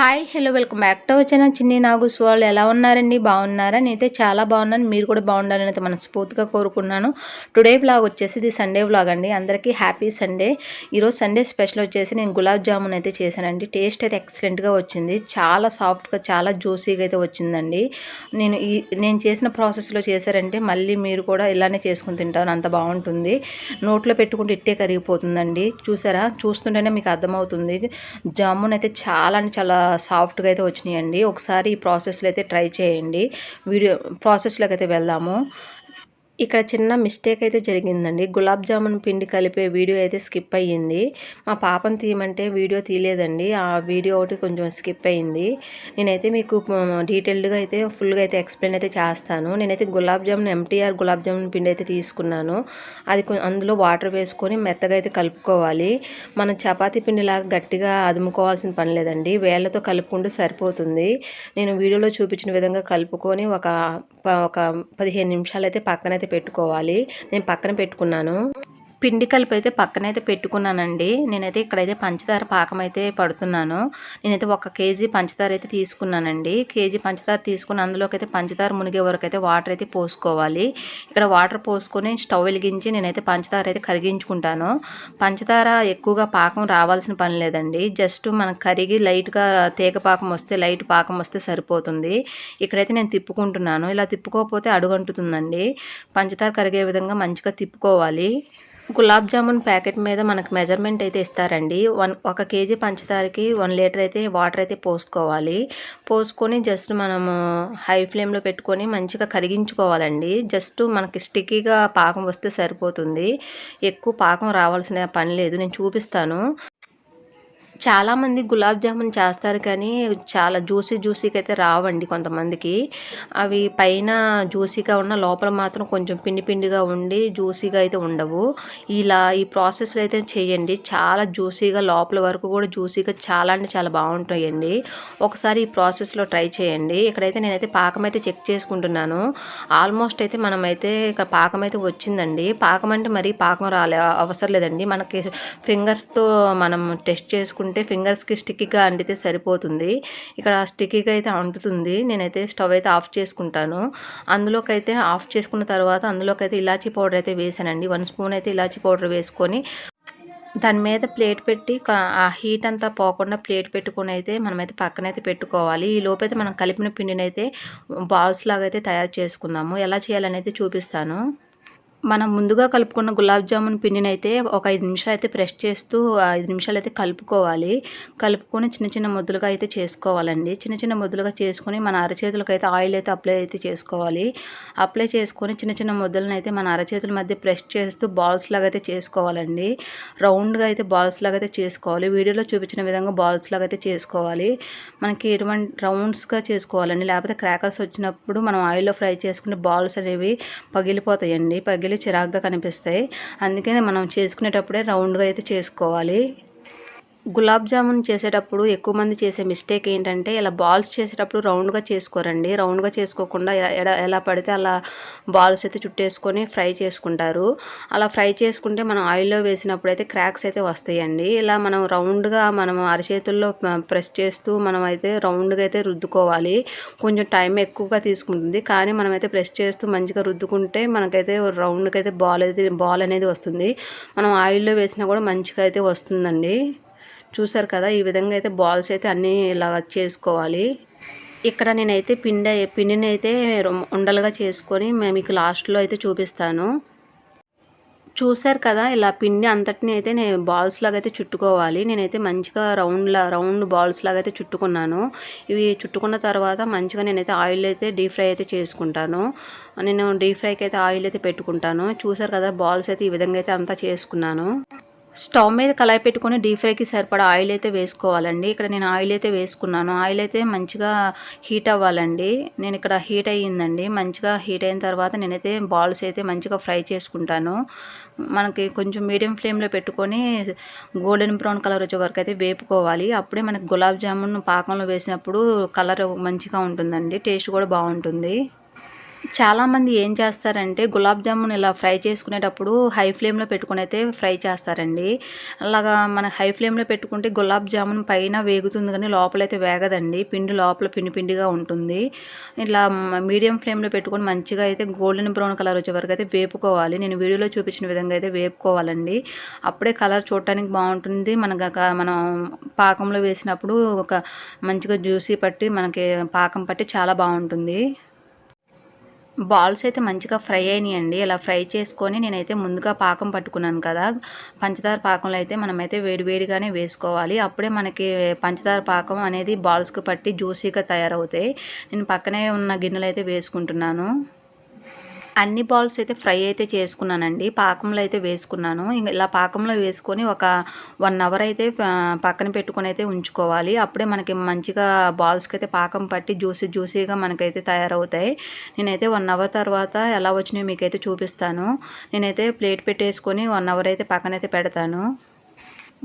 Hi hello welcome back to వచ్చిన చిన్ని నాగుస్ వాళ్ళు ఎలా ఉన్నారండి? బాగున్నారా? నేనైతే చాలా బాగున్నాను. మీరు కూడా బాగుండాలని అయితే మనస్ఫూర్తిగా కోరుకున్నాను టుడే బ్లాగ్ వచ్చేసి ఇది సండే బ్లాగ్ అండి. అందరికీ హ్యాపీ సండే ఈరోజు సండే స్పెషల్ వచ్చేసి నేను గులాబ్ జామున్ అయితే చేశానండి. టేస్ట్ అయితే ఎక్సలెంట్గా వచ్చింది. చాలా సాఫ్ట్గా చాలా జ్యూసీగా అయితే వచ్చిందండి. నేను ఈ నేను చేసిన ప్రాసెస్లో చేశారంటే మళ్ళీ మీరు కూడా ఇలానే చేసుకుని తింటాను అంత బాగుంటుంది. నోట్లో పెట్టుకుంటే ఇట్టే కరిగిపోతుందండి. చూసారా? చూస్తుంటేనే మీకు అర్థమవుతుంది. జామున్ అయితే చాలా అంటే చాలా సాఫ్ట్గా అయితే వచ్చినాయండి. ఒకసారి ఈ ప్రాసెస్లో అయితే ట్రై చేయండి. వీడియో ప్రాసెస్లోకి అయితే వెళ్దాము. ఇక్కడ చిన్న మిస్టేక్ అయితే జరిగిందండి. గులాబ్ జామున్ పిండి కలిపే వీడియో అయితే స్కిప్ అయ్యింది. మా పాపను తీయమంటే వీడియో తీయలేదండి. ఆ వీడియో ఒకటి కొంచెం స్కిప్ అయ్యింది. నేనైతే మీకు డీటెయిల్డ్గా అయితే ఫుల్గా అయితే ఎక్స్ప్లెయిన్ అయితే చేస్తాను. నేనైతే గులాబ్ జామున్ ఎంటీఆర్ గులాబ్ జామున్ పిండి అయితే తీసుకున్నాను. అది అందులో వాటర్ వేసుకొని మెత్తగా అయితే కలుపుకోవాలి. మనం చపాతీ పిండిలాగా గట్టిగా అదుముకోవాల్సిన పని లేదండి. వేళ్ళతో కలుపుకుంటే సరిపోతుంది. నేను వీడియోలో చూపించిన విధంగా కలుపుకొని ఒక ఒక పదిహేను నిమిషాలు అయితే పక్కనైతే పెట్టుకోవాలి. నేను పక్కన పెట్టుకున్నాను. పిండి కలిపి అయితే పక్కనైతే పెట్టుకున్నానండి. నేనైతే ఇక్కడైతే పంచదార పాకం అయితే పడుతున్నాను. నేనైతే ఒక కేజీ పంచదార అయితే తీసుకున్నానండి. కేజీ పంచదార తీసుకుని అందులోకి అయితే పంచదార మునిగే వరకు అయితే వాటర్ అయితే పోసుకోవాలి. ఇక్కడ వాటర్ పోసుకొని స్టవ్ వెలిగించి నేనైతే పంచదార అయితే కరిగించుకుంటాను. పంచదార ఎక్కువగా పాకం రావాల్సిన పని లేదండి. జస్ట్ మనకు కరిగి లైట్గా తీగ పాకం వస్తే లైట్ పాకం వస్తే సరిపోతుంది. ఇక్కడైతే నేను తిప్పుకుంటున్నాను. ఇలా తిప్పుకోకపోతే అడుగంటుతుందండి. పంచదార కరిగే విధంగా మంచిగా తిప్పుకోవాలి. గులాబ్ జామున్ ప్యాకెట్ మీద మనకు మెజర్మెంట్ అయితే ఇస్తారండి. వన్ ఒక కేజీ పంచదారకి వన్ లీటర్ అయితే వాటర్ అయితే పోసుకోవాలి. పోసుకొని జస్ట్ మనము హై ఫ్లేమ్లో పెట్టుకొని మంచిగా కరిగించుకోవాలండి. జస్ట్ మనకి స్టిక్కీగా పాకం వస్తే సరిపోతుంది. ఎక్కువ పాకం రావాల్సిన పని లేదు. నేను చూపిస్తాను. చాలామంది గులాబ్ జామున్ చేస్తారు కానీ చాలా జ్యూసీ జ్యూసీకి అయితే రావండి కొంతమందికి. అవి పైన జ్యూసీగా ఉన్న లోపల మాత్రం కొంచెం పిండి పిండిగా ఉండి జ్యూసీగా అయితే ఉండవు. ఇలా ఈ ప్రాసెస్లో అయితే చేయండి. చాలా జ్యూసీగా లోపల వరకు కూడా జ్యూసీగా చాలా అంటే చాలా బాగుంటాయండి. ఒకసారి ఈ ప్రాసెస్లో ట్రై చేయండి. ఇక్కడైతే నేనైతే పాకం అయితే చెక్ చేసుకుంటున్నాను. ఆల్మోస్ట్ అయితే మనమైతే ఇక్కడ పాకం అయితే వచ్చిందండి. పాకం అంటే మరీ పాకం రాలే అవసరం లేదండి. మనకి ఫింగర్స్తో మనం టెస్ట్ చేసుకుంటే ఉంటే ఫింగర్స్కి స్టిక్కీగా అండితే సరిపోతుంది. ఇక్కడ స్టిక్కీగా అయితే అంటుతుంది. నేనైతే స్టవ్ అయితే ఆఫ్ చేసుకుంటాను. అందులోకైతే ఆఫ్ చేసుకున్న తర్వాత అందులోకైతే ఇలాచీ పౌడర్ అయితే వేసానండి. వన్ స్పూన్ అయితే ఇలాచీ పౌడర్ వేసుకొని దాని మీద ప్లేట్ పెట్టి ఆ హీట్ అంతా పోకుండా ప్లేట్ పెట్టుకుని అయితే మనమైతే పక్కనైతే పెట్టుకోవాలి. ఈ లోపైతే మనం కలిపిన పిండిని అయితే బాల్స్ లాగా అయితే తయారు చేసుకుందాము. ఎలా చేయాలనైతే చూపిస్తాను. మనం ముందుగా కలుపుకున్న గులాబ్ జామున్ పిండిని అయితే ఒక ఐదు నిమిషాలు అయితే ప్రెస్ చేస్తూ ఐదు నిమిషాలు అయితే కలుపుకోవాలి. కలుపుకొని చిన్న చిన్న ముద్దలుగా అయితే చేసుకోవాలండి. చిన్న చిన్న ముద్దలుగా చేసుకొని మన అరచేతులకు అయితే ఆయిల్ అయితే అప్లై అయితే చేసుకోవాలి. అప్లై చేసుకొని చిన్న చిన్న ముద్దలను అయితే మన అరచేతుల మధ్య ప్రెస్ చేస్తూ బాల్స్ లాగా అయితే చేసుకోవాలండి. రౌండ్గా అయితే బాల్స్ లాగా అయితే చేసుకోవాలి. వీడియోలో చూపించిన విధంగా బాల్స్ లాగా అయితే చేసుకోవాలి. మనకి ఎటువంటి రౌండ్స్గా చేసుకోవాలండి. లేకపోతే క్రాకర్స్ వచ్చినప్పుడు మనం ఆయిల్లో ఫ్రై చేసుకుంటే బాల్స్ అనేవి పగిలిపోతాయండి. పగిలి చిరాగ్గా కనిపిస్తాయి. అందుకనే మనం చేసుకునేటప్పుడే రౌండ్గా అయితే చేసుకోవాలి. గులాబ్ జామున్ చేసేటప్పుడు ఎక్కువ మంది చేసే మిస్టేక్ ఏంటంటే ఇలా బాల్స్ చేసేటప్పుడు రౌండ్గా చేసుకోరండి. రౌండ్గా చేసుకోకుండా ఎలా ఎలా పడితే అలా బాల్స్ అయితే చుట్టేసుకొని ఫ్రై చేసుకుంటారు. అలా ఫ్రై చేసుకుంటే మనం ఆయిల్లో వేసినప్పుడు అయితే క్రాక్స్ అయితే వస్తాయండి. ఇలా మనం రౌండ్గా మనం అరచేతుల్లో ప్రెస్ చేస్తూ మనం అయితే రౌండ్గా అయితే రుద్దుకోవాలి. కొంచెం టైం ఎక్కువగా తీసుకుంటుంది. కానీ మనం అయితే ప్రెస్ చేస్తూ మంచిగా రుద్దుకుంటే మనకైతే రౌండ్గా అయితే బాల్ అయితే బాల్ అనేది వస్తుంది. మనం ఆయిల్లో వేసినా కూడా మంచిగా అయితే వస్తుందండి. చూసారు కదా ఈ విధంగా అయితే బాల్స్ అయితే అన్నీ ఇలా చేసుకోవాలి. ఇక్కడ నేనైతే పిండి పిండిని అయితే ఉండలుగా చేసుకొని మీకు లాస్ట్లో అయితే చూపిస్తాను. చూసారు కదా ఇలా పిండి అంతటిని అయితే నేను బాల్స్ లాగా అయితే చుట్టుకోవాలి. నేనైతే మంచిగా రౌండ్లా రౌండ్ బాల్స్ లాగా అయితే చుట్టుకున్నాను. ఇవి చుట్టుకున్న తర్వాత మంచిగా నేనైతే ఆయిల్ అయితే డీప్ ఫ్రై అయితే చేసుకుంటాను. నేను డీప్ ఫ్రైకి అయితే ఆయిల్ అయితే పెట్టుకుంటాను. చూసారు కదా బాల్స్ అయితే ఈ విధంగా అయితే అంతా చేసుకున్నాను. స్టవ్ మీద కళాయి పెట్టుకొని డీప్ ఫ్రైకి సరిపడా ఆయిల్ అయితే వేసుకోవాలండి. ఇక్కడ నేను ఆయిల్ అయితే వేసుకున్నాను. ఆయిల్ అయితే మంచిగా హీట్ అవ్వాలండి. నేను ఇక్కడ హీట్ అయ్యిందండి. మంచిగా హీట్ అయిన తర్వాత నేనైతే బాల్స్ అయితే మంచిగా ఫ్రై చేసుకుంటాను. మనకి కొంచెం మీడియం ఫ్లేమ్లో పెట్టుకొని గోల్డెన్ బ్రౌన్ కలర్ వచ్చే వరకు అయితే వేపుకోవాలి. అప్పుడే మనకి గులాబ్ జామున్ పాకంలో వేసినప్పుడు కలర్ మంచిగా ఉంటుందండి. టేస్ట్ కూడా బాగుంటుంది. చాలామంది ఏం చేస్తారంటే గులాబ్ జామున్ ఇలా ఫ్రై చేసుకునేటప్పుడు హై ఫ్లేమ్లో పెట్టుకుని అయితే ఫ్రై చేస్తారండి. అలాగా మన హై ఫ్లేమ్లో పెట్టుకుంటే గులాబ్ జామున్ పైన వేగుతుంది కానీ లోపలైతే వేగదండి. పిండి లోపల పిండి పిండిగా ఉంటుంది. ఇట్లా మీడియం ఫ్లేమ్లో పెట్టుకొని మంచిగా అయితే గోల్డెన్ బ్రౌన్ కలర్ వచ్చే వరకు అయితే వేపుకోవాలి. నేను వీడియోలో చూపించిన విధంగా అయితే వేపుకోవాలండి. అప్పుడే కలర్ చూడటానికి బాగుంటుంది. మనకు మనం పాకంలో వేసినప్పుడు ఒక మంచిగా జ్యూసీ పట్టి మనకి పాకం పట్టి చాలా బాగుంటుంది. బాల్స్ అయితే మంచిగా ఫ్రై అయినాయండి. ఇలా ఫ్రై చేసుకొని నేనైతే ముందుగా పాకం పట్టుకున్నాను కదా. పంచదార పాకంలో అయితే మనమైతే వేడివేడిగానే వేసుకోవాలి. అప్పుడే మనకి పంచదార పాకం అనేది బాల్స్కి పట్టి జ్యూసీగా తయారవుతాయి. నేను పక్కనే ఉన్న గిన్నెలు అయితే వేసుకుంటున్నాను. అన్ని బాల్స్ అయితే ఫ్రై అయితే చేసుకున్నానండి. పాకంలో అయితే వేసుకున్నాను. ఇంకా ఇలా పాకంలో వేసుకొని ఒక వన్ అవర్ అయితే పక్కన పెట్టుకొని అయితే ఉంచుకోవాలి. అప్పుడే మనకి మంచిగా బాల్స్కి అయితే పాకం పట్టి జ్యూసీ జ్యూసీగా మనకైతే తయారవుతాయి. నేనైతే వన్ అవర్ తర్వాత ఎలా వచ్చినాయో మీకైతే చూపిస్తాను. నేనైతే ప్లేట్ పెట్టేసుకొని వన్ అవర్ అయితే పక్కనైతే పెడతాను.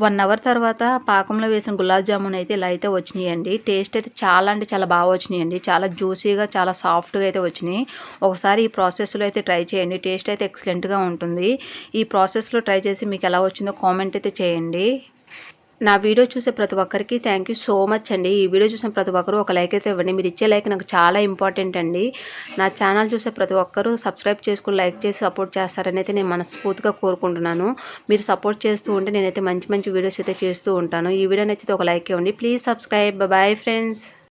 వన్ అవర్ తర్వాత పాకంలో వేసిన గులాబ్ జామున్ అయితే ఇలా అయితే వచ్చినాయండి. టేస్ట్ అయితే చాలా అంటే చాలా బాగా వచ్చినాయండి. చాలా జ్యూసీగా చాలా సాఫ్ట్గా అయితే వచ్చినాయి. ఒకసారి ఈ ప్రాసెస్లో అయితే ట్రై చేయండి. టేస్ట్ అయితే ఎక్సలెంట్గా ఉంటుంది. ఈ ప్రాసెస్లో ట్రై చేసి మీకు ఎలా వచ్చిందో కామెంట్ అయితే చేయండి. నా వీడియో చూసే ప్రతి ఒక్కరికి థ్యాంక్ యూ సో మచ్ అండి. ఈ వీడియో చూసిన ప్రతి ఒక్కరు ఒక లైక్ అయితే ఇవ్వండి. మీరు ఇచ్చే లైక్ నాకు చాలా ఇంపార్టెంట్ అండి. నా ఛానల్ చూసే ప్రతి ఒక్కరూ సబ్స్క్రైబ్ చేసుకుని లైక్ చేసి సపోర్ట్ చేస్తారని అయితే నేను మనస్ఫూర్తిగా కోరుకుంటున్నాను. మీరు సపోర్ట్ చేస్తూ ఉంటే నేనైతే మంచి మంచి వీడియోస్ అయితే చేస్తూ ఉంటాను. ఈ వీడియో నచ్చితే ఒక లైక్ ఇవ్వండి. Please subscribe bye friends